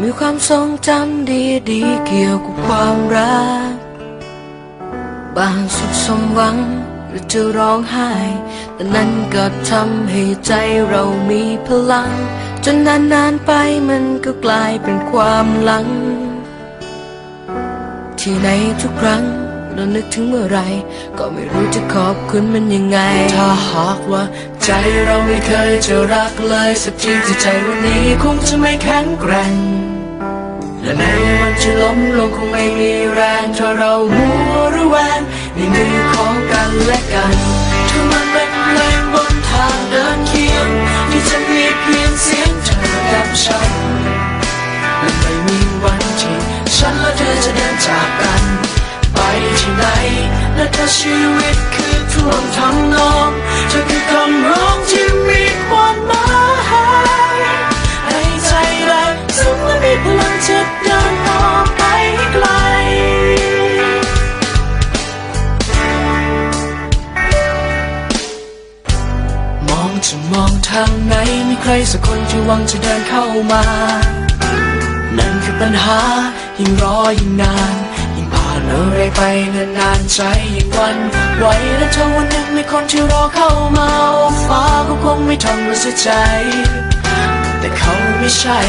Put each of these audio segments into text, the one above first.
มีความทรงจำดีๆเกี่ยวกับความรัก บางสุขสมหวังหรือจะร้องไห้ แต่นั้นก็ทำให้ใจเรามีพลัง จนนานๆไปมันก็กลายเป็นความหลัง ที่ในทุกครั้ง เรานึกถึงเมื่อไร ก็ไม่รู้จะขอบคุณมันยังไง ถ้าหากว่า ใจเราไม่เคยจะรักเลยสักทีที่ใจวันนี้คงจะไม่แข็งแกร่ง และในวันที่ล้มลงคงไม่มีแรงถ้าเรามัวระแวงในมือของกันและกัน ไหน และถ้าชีวิตคือท่วงทำนองเธอคือคำร้องที่มีความหมายให้ใจแรงซึ่งและมีพลังจะเดินต่อไปให้ไกลมองจะมองทางไหนมีใครสักคนที่หวังจะเดินเข้ามา นั่นคือปัญหายิ่งรอยิ่งนาน ยิ่งผ่อะไรไปนานๆใจยิ่งวันไหวและถ้าวันหนึ่งมีคนที่รอเข้ามาอ้ฟ้าก็คงไม่ทำเราเสียใจ แต่เขาไม่ใช่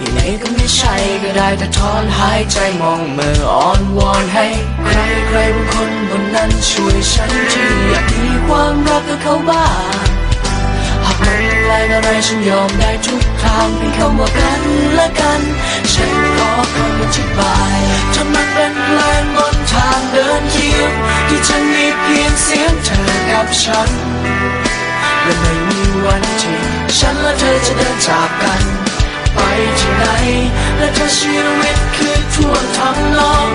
ยังไงก็ไม่ใช่ก็ได้แต่ถอนหายใจมองมืออ่อนวอนให้ ใครใครบางคนบนนั้นช่วยฉันที่อยากมีความรักกับเขาบ้านแรง อะไรฉันยอมได้ทุกทางเพียงคำว่ากันและกัน ฉันขอคำอธิบายถ้ามันเป็นเพลงบนทางเดินเคียงที่จะมีเพียงเสียงเธอกับฉันและไม่มีวันที่ฉันและเธอจะเดินจากกัน ไปที่ไหนและถ้าชีวิตคือทั่วงทำนอง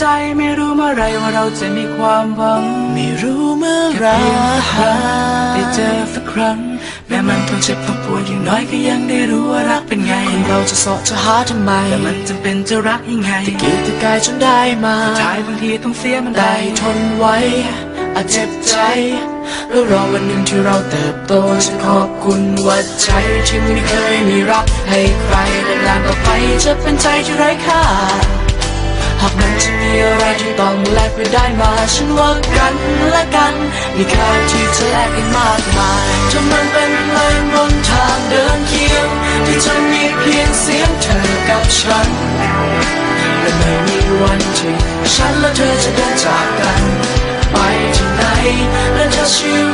ใจไม่รู้เมื่อไรว่าเราจะมีความหวัง ไม่รู้เมื่อไรได้เจอสักครั้ง แม้มันต้องเจ็บต้องปวดอย่างน้อยก็ยังได้รู้ว่ารักเป็นไงคนเราจะสอจะหาทำไมแต่มันจำเป็นจะรักยังไงตะกี้ตะกายจนได้มาสุดท้ายบางทีต้องเสียมันได้ทนไว้อาจเจ็บใจแล้วรอวันหนึ่งที่เราเติบโตจะขอบคุณว่าใจที่ไม่เคยมีรักให้ใครและนานต่อไปจะเป็นใจที่ไร้ค่า ที่ต้องแลกไปได้มา ฉันว่ากันและกัน มีค่าที่จะแลกอีกมากมายจนมันเป็นเพลงบนทางเดินเคียงที่ฉันมีเพียงเสียงเธอกับฉันและไม่มีวันที่ฉันและเธอจะเดินจากกัน ไปที่ไหนและจะชื่อ